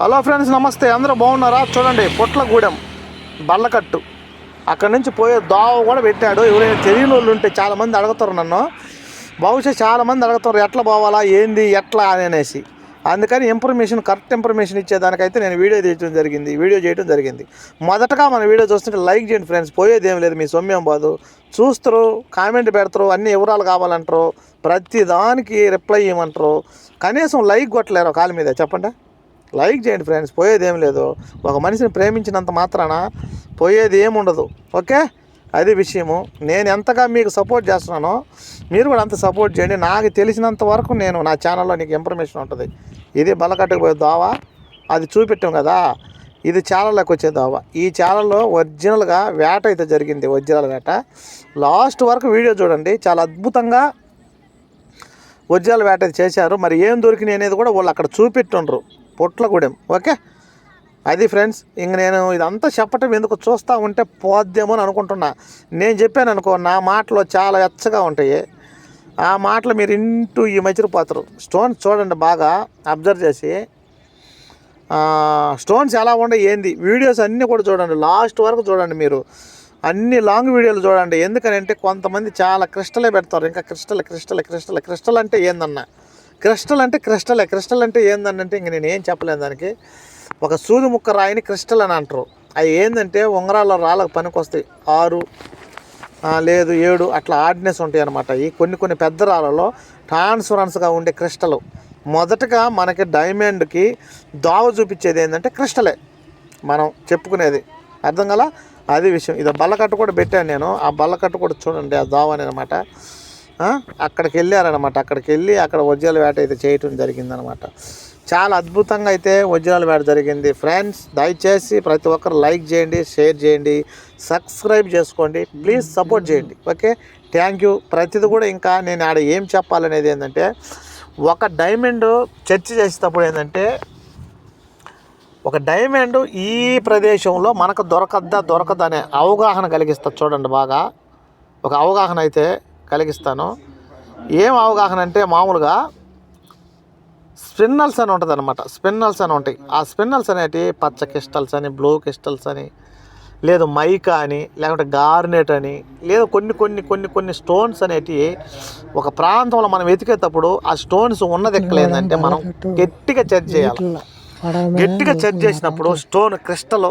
Hello friends నమస్తే. అందరూ బాగున్నారా? చూడండి పొట్లగూడెం బల్లకట్టు. అక్కడ నుంచి పోయే దోవ కూడా పెట్టాడు. ఎవరైనా తెలియని వాళ్ళు ఉంటే చాలామంది అడుగుతారు నన్ను. బహుశా చాలామంది అడుగుతారు ఎట్లా పోవాలా ఏంది ఎట్లా అని అనేసి. అందుకని ఇన్ఫర్మేషన్ కరెక్ట్ ఇన్ఫర్మేషన్ ఇచ్చేదానికైతే నేను వీడియో తీయడం జరిగింది. వీడియో చేయడం జరిగింది. మొదటగా మన వీడియో చూస్తుంటే లైక్ చేయండి ఫ్రెండ్స్. పోయేది ఏం లేదు మీ సొమ్యం బాదు. చూస్తారు కామెంట్ పెడతారు అన్ని వివరాలు కావాలంటారు. ప్రతి దానికి రిప్లై ఇవ్వమంటారు. కనీసం లైక్ కొట్టలేరు కాళ్ళ మీద. చెప్పండి. లైక్ చేయండి ఫ్రెండ్స్ పోయేది ఏం లేదు. ఒక మనిషిని ప్రేమించినంత మాత్రాన పోయేది ఏముండదు ఓకే? అది విషయము. నేను ఎంతగా మీకు సపోర్ట్ చేస్తున్నానో మీరు కూడా అంత సపోర్ట్ చేయండి. నాకు తెలిసినంత వరకు నేను నా ఛానల్లో నీకు ఇన్ఫర్మేషన్ ఉంటుంది. ఇది బలకట్టుకుపోయే దోవా? అది చూపెట్టాం కదా. ఇది ఛానల్లోకి వచ్చే దోవ. ఈ ఛానల్లో ఒరిజినల్గా వేట అయితే జరిగింది ఒరిజినల్ వేట. లాస్ట్ వరకు వీడియో చూడండి. చాలా అద్భుతంగా ఒరిజినల్ వేట అయితే చేశారు. మరి ఏం దొరికినాయి అనేది కూడా వాళ్ళు అక్కడ చూపెట్టుండ్రు. పొట్లగూడెం. ఓకే? అది ఫ్రెండ్స్ ఇంక నేను ఇదంతా చెప్పటం ఎందుకు చూస్తూ ఉంటే పోద్దేమో అని అనుకుంటున్నా. నేను చెప్పాను అనుకో నా మాటలు చాలా ఎచ్చగా ఉంటాయి. ఆ మాటలు మీరు ఇంటూ ఈ మచిరిపోతారు స్టోన్స్ చూడండి బాగా అబ్జర్వ్ చేసి. స్టోన్స్ ఎలా ఉండే ఏంది? వీడియోస్ అన్నీ కూడా చూడండి లాస్ట్ వరకు చూడండి మీరు. అన్ని లాంగ్ వీడియోలు చూడండి. ఎందుకనంటే కొంతమంది చాలా క్రిస్టలే పెడతారు. ఇంకా క్రిస్టల్ క్రిస్టల్ క్రిస్టల్ క్రిస్టల్ అంటే ఏందన్నా? క్రిస్టల్ అంటే క్రిస్టలే. క్రిస్టల్ అంటే ఏందనంటే ఇంక నేను ఏం చెప్పలేను దానికి. ఒక సూది ముక్క రాయిని క్రిస్టల్ అని అంటారు. అవి ఏంటంటే ఉంగరాల రాళ్ళకు పనికొస్తాయి. ఆరు లేదు ఏడు అట్లా ఆర్డినెస్ ఉంటాయి అనమాట ఈ కొన్ని కొన్ని పెద్ద రాళ్ళలో ట్రాన్స్ఫరెన్స్గా ఉండే క్రిస్టలు. మొదటగా మనకి డైమండ్కి దోవ చూపించేది ఏంటంటే క్రిస్టలే. మనం చెప్పుకునేది. అర్థం కదా అది విషయం. ఇది బల్లకట్టు కూడా పెట్టాను నేను. ఆ బల్లకట్టు కూడా చూడండి ఆ దోవ అనమాట అక్కడికి వెళ్ళారనమాట అక్కడికి వెళ్ళి అక్కడ వజ్రాల వేట అయితే చేయటం జరిగిందనమాట చాలా అద్భుతంగా అయితే వజ్రాల వేట జరిగింది. ఫ్రెండ్స్ దయచేసి ప్రతి ఒక్కరు లైక్ చేయండి షేర్ చేయండి సబ్స్క్రైబ్ చేసుకోండి. ప్లీజ్ సపోర్ట్ చేయండి. ఓకే? Thank you. ప్రతిది కూడా ఇంకా నేను ఆడ ఏం చెప్పాలనేది ఏంటంటే ఒక డైమండ్ చర్చ చేసేటప్పుడు ఏంటంటే ఒక డైమండ్ ఈ ప్రదేశంలో మనకు దొరకద్దా దొరకదనే అవగాహన కలిగిస్తా చూడండి బాగా. ఒక అవగాహన అయితే కలిగిస్తాను. ఏం అవగాహన అంటే మామూలుగా స్పిన్నల్స్ అని ఉంటుంది అనమాట స్పిన్నల్స్ అని ఉంటాయి. ఆ స్పిన్నల్స్ అనేటి పచ్చ క్రిస్టల్స్ అని బ్లూ క్రిస్టల్స్ అని లేదు మైకా అని లేకుంటే గార్నెట్ అని లేదా కొన్ని కొన్ని కొన్ని కొన్ని స్టోన్స్ అనేటివి ఒక ప్రాంతంలో మనం వెతికేటప్పుడు ఆ స్టోన్స్ ఉన్నది ఎక్కలేదంటే మనం గట్టిగా చెక్ చేయాలి. గట్టిగా చెక్ చేసినప్పుడు స్టోన్ క్రిస్టల్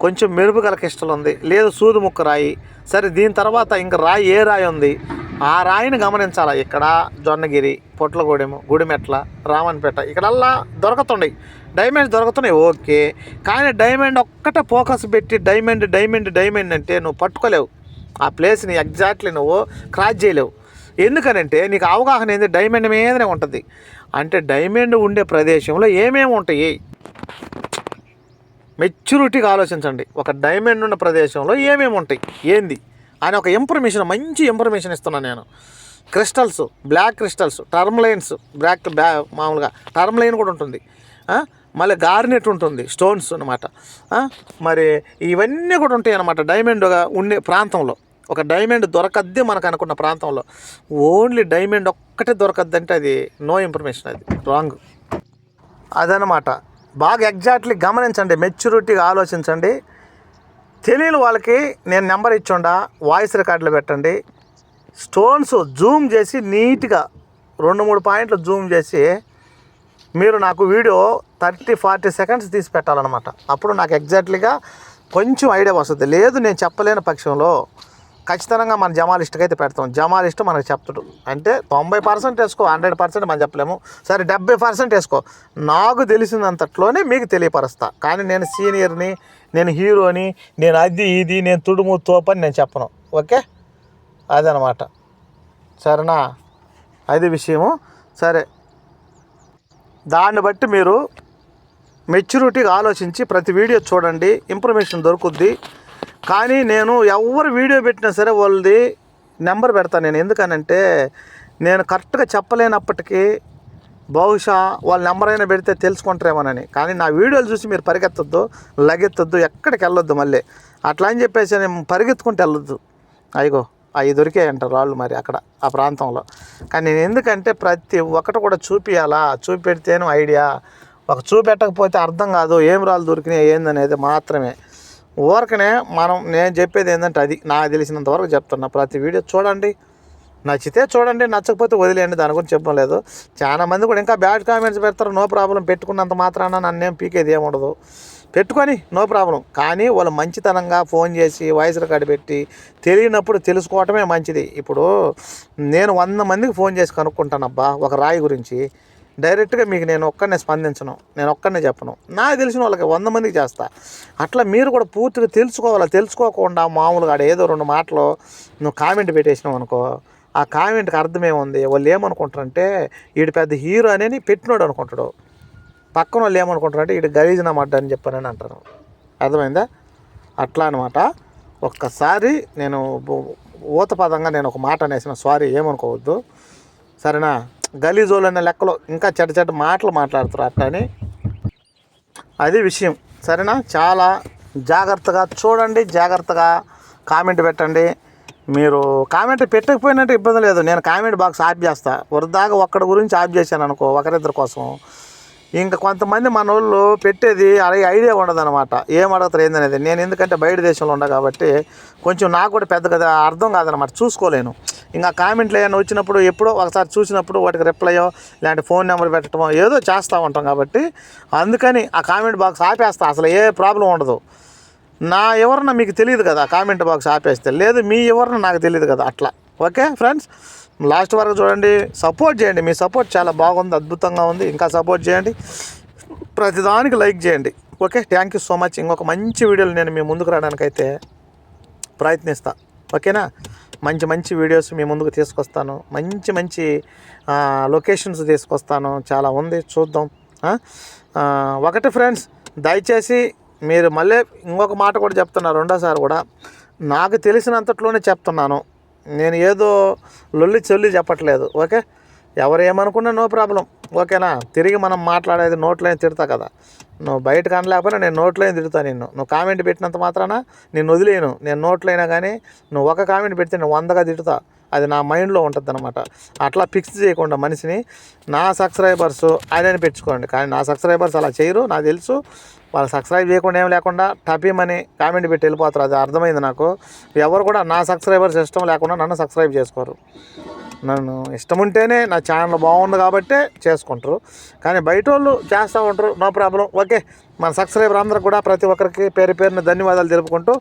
కొంచెం మెరుపు గల ఉంది. లేదు సూది ముక్క రాయి. సరే దీని తర్వాత ఇంకా రాయి ఏ రాయి ఉంది? ఆ రాయిని గమనించాలి ఇక్కడ? జొన్నగిరి పొట్లగూడెము గుడిమెట్ల రామన్పేట ఇక్కడల్లా దొరకతుండయి. డైమండ్ దొరుకుతున్నాయి ఓకే. కానీ డైమండ్ ఒక్కటే ఫోకస్ పెట్టి డైమండ్ డైమండ్ డైమండ్ అంటే నువ్వు పట్టుకోలేవు. ఆ ప్లేస్ని ఎగ్జాక్ట్లీ నువ్వు క్రాస్ చేయలేవు. ఎందుకనంటే నీకు అవగాహన ఏంది? డైమండ్ మీదనే ఉంటుంది. అంటే డైమండ్ ఉండే ప్రదేశంలో ఏమేమి ఉంటాయి? మెచ్యూరిటీగా ఆలోచించండి. ఒక డైమండ్ ఉన్న ప్రదేశంలో ఏమేమి ఉంటాయి? ఏంది? అని ఒక ఇన్ఫర్మేషన్ మంచి ఇన్ఫర్మేషన్ ఇస్తున్నాను నేను. Crystals black crystals term lines black బ్యా మామూలుగా టర్మ్ లైన్ కూడా ఉంటుంది. మళ్ళీ గార్నెట్ ఉంటుంది స్టోన్స్ అనమాట మరి ఇవన్నీ కూడా ఉంటాయి అనమాట డైమండ్గా ఉండే ప్రాంతంలో. ఒక డైమండ్ దొరకద్ది మనకు అనుకున్న ప్రాంతంలో. ఓన్లీ డైమండ్ ఒక్కటే దొరకద్ది అంటే అది నో ఇన్ఫర్మేషన్ అది. రాంగ్ అదనమాట బాగా ఎగ్జాక్ట్లీ గమనించండి మెచ్యూరిటీగా ఆలోచించండి. తెలియని వాళ్ళకి నేను నెంబర్ ఇచ్చుండా వాయిస్ రికార్డులు పెట్టండి. స్టోన్స్ జూమ్ చేసి నీట్గా రెండు మూడు పాయింట్లు జూమ్ చేసి మీరు నాకు వీడియో థర్టీ ఫార్టీ సెకండ్స్ తీసి పెట్టాలన్నమాట. అప్పుడు నాకు ఎగ్జాక్ట్లీగా కొంచెం ఐడియా వస్తుంది. లేదు నేను చెప్పలేని పక్షంలో ఖచ్చితంగా మన జమాలిస్ట్కి అయితే పెడతాం. జమాలిస్ట్ మనకు చెప్తాడు. అంటే తొంభై పర్సెంట్ వేసుకో హండ్రెడ్ పర్సెంట్ మనం చెప్పలేము. సరే డెబ్బై పర్సెంట్ వేసుకో. నాకు తెలిసినంతట్లోనే మీకు తెలియపరుస్తా. కానీ నేను సీనియర్ని నేను హీరోని నేను అది ఇది నేను తుడుము తోపని నేను చెప్పను. ఓకే? అదనమాట. సరేనా? అది విషయము. సరే. దాన్ని బట్టి మీరు మెచ్యూరిటీగా ఆలోచించి ప్రతి వీడియో చూడండి. ఇన్ఫర్మేషన్ దొరుకుద్ది. కానీ నేను ఎవరు వీడియో పెట్టినా సరే వాళ్ళది నెంబర్ పెడతాను నేను. ఎందుకనంటే నేను కరెక్ట్గా చెప్పలేనప్పటికీ బహుశా వాళ్ళ నెంబర్ అయినా పెడితే తెలుసుకుంటారేమోనని. కానీ నా వీడియోలు చూసి మీరు పరిగెత్తొద్దు లగెత్తొద్దు ఎక్కడికి వెళ్ళొద్దు మళ్ళీ. అట్లా అని చెప్పేసి నేను పరిగెత్తుకుంటూ వెళ్ళొద్దు. అయ్యో అవి దొరికాయి అంటారు రాళ్ళు మరి అక్కడ ఆ ప్రాంతంలో. కానీ నేను ఎందుకంటే ప్రతి ఒక్కటి కూడా చూపియాలా? చూపెడితేనే ఐడియా. ఒక చూపెట్టకపోతే అర్థం కాదు ఏం రాళ్ళు దొరికినాయి ఏందనేది మాత్రమే. ఊరకనే మనం నేను చెప్పేది ఏంటంటే అది నాకు తెలిసినంత వరకు చెప్తున్నా. ప్రతి వీడియో చూడండి. నచ్చితే చూడండి నచ్చకపోతే వదిలేయండి. దాని గురించి చెప్పడం లేదు. చాలా మంది కూడా ఇంకా బ్యాడ్ కామెంట్స్ పెడతారు. నో ప్రాబ్లం పెట్టుకున్నంత మాత్రాన నన్నేం పీకేది ఏముండదు పెట్టుకొని నో ప్రాబ్లం కానీ వాళ్ళు మంచితనంగా ఫోన్ చేసి వాయిస్ రికార్డు పెట్టి తెలియనప్పుడు తెలుసుకోవటమే మంచిది. ఇప్పుడు నేను వంద మందికి ఫోన్ చేసి కనుక్కుంటానబ్బా ఒక రాయి గురించి. డైరెక్ట్గా మీకు నేను ఒక్కడనే స్పందించను నేను ఒక్కడనే చెప్పను. నాకు తెలిసిన వాళ్ళకి వంద మందికి చేస్తా. అట్లా మీరు కూడా పూర్తిగా తెలుసుకోవాలి? తెలుసుకోకుండా మామూలుగా ఆడ ఏదో రెండు మాటలు నువ్వు కామెంట్ పెట్టేసినావు అనుకో ఆ కామెంట్కి అర్థమేముంది? వాళ్ళు ఏమనుకుంటారంటే వీడు పెద్ద హీరో అని పెట్టినోడు అనుకుంటాడు. పక్కన వాళ్ళు ఏమనుకుంటారంటే వీడు గలీజన మడ్డ అని చెప్పానని అంటారు. అర్థమైందా? అట్లా అనమాట ఒక్కసారి నేను ఊతపదంగా నేను ఒక మాట అనేసిన సారీ ఏమనుకోవద్దు. సరేనా? గలీజోలు అనే లెక్కలో ఇంకా చెడ్డ చెడ్డ మాటలు మాట్లాడుతారు అట్లని అని అది విషయం. సరేనా? చాలా జాగ్రత్తగా చూడండి జాగ్రత్తగా కామెంట్ పెట్టండి. మీరు కామెంట్ పెట్టకపోయినట్టు ఇబ్బంది లేదు. నేను కామెంట్ బాక్స్ ఆఫ్ చేస్తా. వరదాగా ఒక్కడి గురించి ఆఫ్ చేశాను అనుకో ఒకరిద్దరి కోసం. ఇంకా కొంతమంది మన వాళ్ళు పెట్టేది అలాగే ఐడియా ఉండదన్నమాట. ఏం అడుగుతారు ఏందనేది. నేను ఎందుకంటే బయట దేశంలో ఉండా కాబట్టి కొంచెం నాకు కూడా పెద్దగా అర్థం కాదనమాట చూసుకోలేను. ఇంకా కామెంట్లు ఏమైనా వచ్చినప్పుడు ఎప్పుడో ఒకసారి చూసినప్పుడు వాటికి రిప్లైయో ఇలాంటి ఫోన్ నెంబర్ పెట్టడమో ఏదో చేస్తూ ఉంటాం కాబట్టి అందుకని ఆ కామెంట్ బాక్స్ ఆపేస్తా. అసలు ఏ ప్రాబ్లం ఉండదు. నా ఎవరన్నా మీకు తెలియదు కదా కామెంట్ బాక్స్ ఆపేస్తే. లేదు మీ ఎవరన్నా నాకు తెలియదు కదా అట్లా. ఓకే ఫ్రెండ్స్ లాస్ట్ వరకు చూడండి. సపోర్ట్ చేయండి. మీ సపోర్ట్ చాలా బాగుంది అద్భుతంగా ఉంది. ఇంకా సపోర్ట్ చేయండి. ప్రతిదానికి లైక్ చేయండి. Okay thank you so much ఇంకొక మంచి వీడియోలు నేను మీ ముందుకు రావడానికైతే ప్రయత్నిస్తా. ఓకేనా మంచి మంచి వీడియోస్ మీ ముందుకు తీసుకొస్తాను. మంచి మంచి లొకేషన్స్ తీసుకొస్తాను. చాలా ఉంది చూద్దాం. ఒకటి ఫ్రెండ్స్ దయచేసి మీరు మళ్ళీ ఇంకొక మాట కూడా చెప్తున్నారు రెండోసారి కూడా. నాకు తెలిసినంతట్లోనే చెప్తున్నాను. నేను ఏదో లొల్లి చొల్లి చెప్పట్లేదు ఓకే? ఎవరు ఏమనుకున్నా నో ప్రాబ్లం. ఓకేనా? తిరిగి మనం మాట్లాడేది నోట్లోనే తిడతా కదా. నువ్వు బయటకు అనలేకపోయినా నేను నోట్లోనే తిడతా నిన్ను. నువ్వు కామెంట్ పెట్టినంత మాత్రాన నేను వదిలేను. నేను నోట్లైనా కానీ నువ్వు ఒక కామెంట్ పెడితే నేను వందగా తిడతా. అది నా మైండ్లో ఉంటుంది అనమాట అట్లా ఫిక్స్ చేయకుండా మనిషిని నా సబ్స్క్రైబర్స్ ఆయనని పెంచుకోండి కానీ నా సబ్స్క్రైబర్స్ అలా చేయరు. నాకు తెలుసు. వాళ్ళు సబ్స్క్రైబ్ చేయకుండా ఏం లేకుండా టపీమని కామెంట్ పెట్టి వెళ్ళిపోతారు. అది అర్థమైంది నాకు. ఎవరు కూడా నా సబ్స్క్రైబర్స్ ఇష్టం లేకుండా నన్ను సబ్స్క్రైబ్ చేసుకోరు. నన్ను ఇష్టం ఉంటేనే నా ఛానల్ బాగుంది కాబట్టే చేసుకుంటారు. కానీ బయట వాళ్ళు చేస్తూ ఉంటారు నో ప్రాబ్లం. ఓకే మన సబ్స్క్రైబర్ అందరూ కూడా ప్రతి ఒక్కరికి పేరు పేరున ధన్యవాదాలు తెలుపుకుంటూ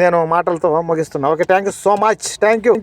నేను మాటలతో ముగిస్తున్నా. Okay thank you so much thank you